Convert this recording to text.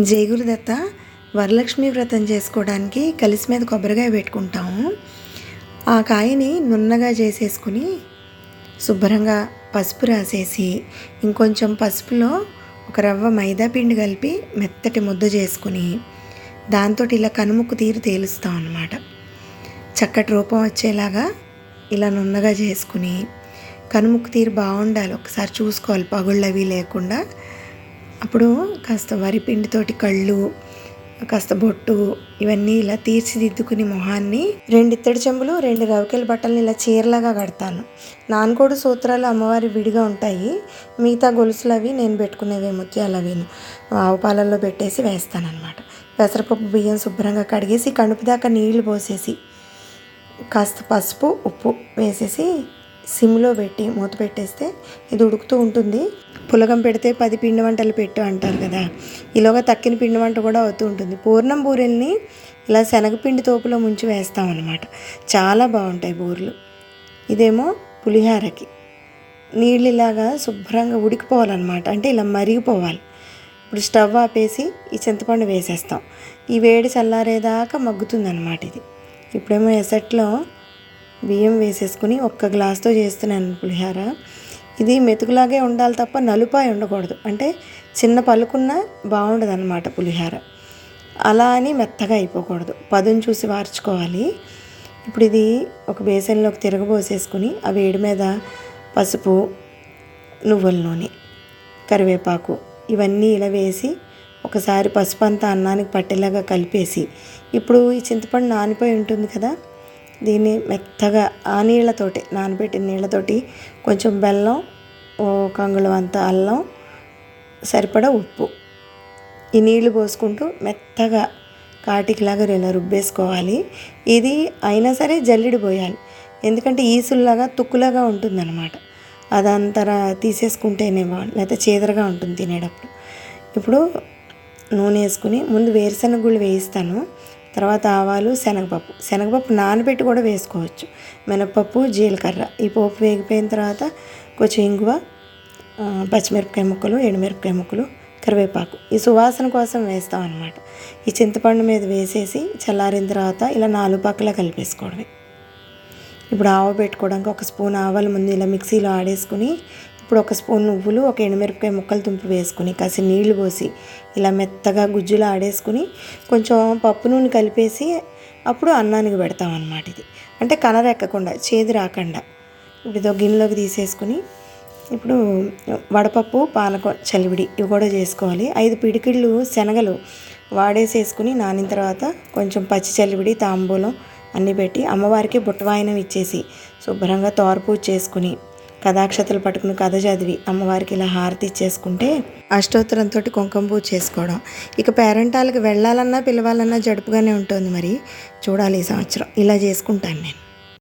జైగురుదత్త వరలక్ష్మి వ్రతం చేసుకోవడానికి కలిసి మీద కొబ్బరికాయ పెట్టుకుంటాము. ఆ కాయని నున్నగా చేసేసుకుని శుభ్రంగా పసుపు రాసేసి ఇంకొంచెం పసుపులో ఒక రవ్వ మైదా పిండి కలిపి మెత్తటి ముద్ద చేసుకుని దాంతో ఇలా కనుముక్కు తీరు తేలుస్తాం అన్నమాట. చక్కటి రూపం వచ్చేలాగా ఇలా నున్నగా చేసుకుని కనుముక్కు తీరు బాగుండాలి. ఒకసారి చూసుకోవాలి పగుళ్ళు అవి లేకుండా అప్పుడు కాస్త వరి పిండితోటి కళ్ళు కాస్త బొట్టు ఇవన్నీ ఇలా తీర్చిదిద్దుకుని మొహాన్ని రెండు ఇత్తడి చెంబులు రెండు రవికెల బట్టలు ఇలా చీరలాగా కడతాను. నాన్కోడు సూత్రాలు అమ్మవారి విడిగా ఉంటాయి. మిగతా గొలుసులు అవి నేను పెట్టుకునేవి ముత్యాలు అవి ఆవు పాలల్లో పెట్టేసి వేస్తాను పెసరపప్పు బియ్యం శుభ్రంగా కడిగేసి కడుపు దాకా నీళ్ళు పోసేసి కాస్త పసుపు ఉప్పు వేసేసి సిమ్లో పెట్టి మూత పెట్టేస్తే ఇది ఉడుకుతూ ఉంటుంది. పులగం పెడితే పది పిండి వంటలు పెట్టు అంటారు కదా. ఈలోగా తక్కిన పిండి వంట కూడా అవుతూ ఉంటుంది. పూర్ణం బూరెల్ని ఇలా శనగపిండి తోపులో ముంచి వేస్తామన్నమాట చాలా బాగుంటాయి బూరెలు. ఇదేమో పులిహారకి. నీళ్ళు ఇలాగా శుభ్రంగా ఉడికిపోవాలన్నమాట. అంటే ఇలా మరిగిపోవాలి. ఇప్పుడు స్టవ్ ఆపేసి ఈ చింతపండు వేసేస్తాం. ఈ వేడి చల్లారేదాకా మగ్గుతుందన్నమాట ఇది. ఇప్పుడేమో ఎసట్లో బియ్యం వేసేసుకుని ఒక్క గ్లాస్తో చేస్తున్నాను పులిహార. ఇది మెతుకులాగే ఉండాలి తప్ప నలుపాయి ఉండకూడదు. అంటే చిన్న పలుకున్న బాగుండదు అనమాట పులిహార. అలా అని మెత్తగా అయిపోకూడదు. పదును చూసి వార్చుకోవాలి. ఇప్పుడు ఇది ఒక బేసన్లోకి తిరగబోసేసుకుని ఆ వేడి మీద పసుపు నువ్వుల నూనె కరివేపాకు ఇవన్నీ ఇలా వేసి ఒకసారి పసుపు అంతా అన్నానికి పట్టేలాగా కలిపేసి. ఇప్పుడు ఈ చింతపండు నానిపోయి ఉంటుంది కదా దీన్ని మెత్తగా ఆ నీళ్ళతోటి నానబెట్టిన నీళ్ళతోటి కొంచెం బెల్లం ఓ కంగుళం అంత అల్లం సరిపడా ఉప్పు. ఈ నీళ్ళు పోసుకుంటూ మెత్తగా కాటికిలాగా ఇలా రుబ్బేసుకోవాలి. ఇది అయినా సరే జల్లిడి పోయాలి. ఎందుకంటే ఈసుల్లాగా తుక్కులాగా ఉంటుందన్నమాట. అదంతా తీసేసుకుంటేనే బాగుంది లేకపోతే చీదరగా ఉంటుంది తినేటప్పుడు. ఇప్పుడు నూనె వేసుకుని ముందు వేరుశనగ గుళ్ళు వేయిస్తాను. తర్వాత ఆవాలు శనగపప్పు. శనగపప్పు నానబెట్టి కూడా వేసుకోవచ్చు. మినపప్పు జీలకర్ర. ఈ పోపు వేగిపోయిన తర్వాత కొంచెం ఇంగువ పచ్చిమిరపకాయ ముక్కలు ఎండుమిరపకాయ ముక్కలు కరివేపాకు. ఈ సువాసన కోసం వేస్తాం అనమాట ఈ చింతపండు మీద వేసేసి చల్లారిన తర్వాత ఇలా నాలుగు పక్కల కలిపేసుకోవడమే. ఇప్పుడు ఆవ పెట్టుకోవడానికి ఒక స్పూన్ ఆవాలు ముందు ఇలా మిక్సీలో ఆడేసుకుని ఇప్పుడు ఒక స్పూన్ నువ్వులు ఒక ఎండుమిరపకాయ ముక్కలు తుంపి వేసుకుని కాసి నీళ్ళు పోసి ఇలా మెత్తగా గుజ్జులో ఆడేసుకుని కొంచెం పప్పు నూనె కలిపేసి అప్పుడు అన్నానికి పెడతాం అన్నమాట ఇది. అంటే కనరెక్కకుండా చేదు రాకుండా. ఇప్పుడు గిన్నెలోకి తీసేసుకుని ఇప్పుడు వడపప్పు పానకం చలివిడి ఇవి కూడా చేసుకోవాలి. ఐదు పిడికిళ్ళు శనగలు వాడేసేసుకుని నానిన తర్వాత కొంచెం పచ్చి చలివిడి తాంబూలం అన్నీ పెట్టి అమ్మవారికి బుట్టవాయనం ఇచ్చేసి శుభ్రంగా తోరపూజ చేసుకుని కథాక్షతలు పట్టుకుని కథ చదివి అమ్మవారికి ఇలా హారతి ఇచ్చేసుకుంటే అష్టోత్తరంతో కుంకుమ పూజ చేసుకోవడం. ఇక పేరెంటాలకు వెళ్ళాలన్నా పిలవాలన్నా జడుపుగానే ఉంటుంది మరి. చూడాలి ఈ సంవత్సరం. ఇలా చేసుకుంటాను నేను.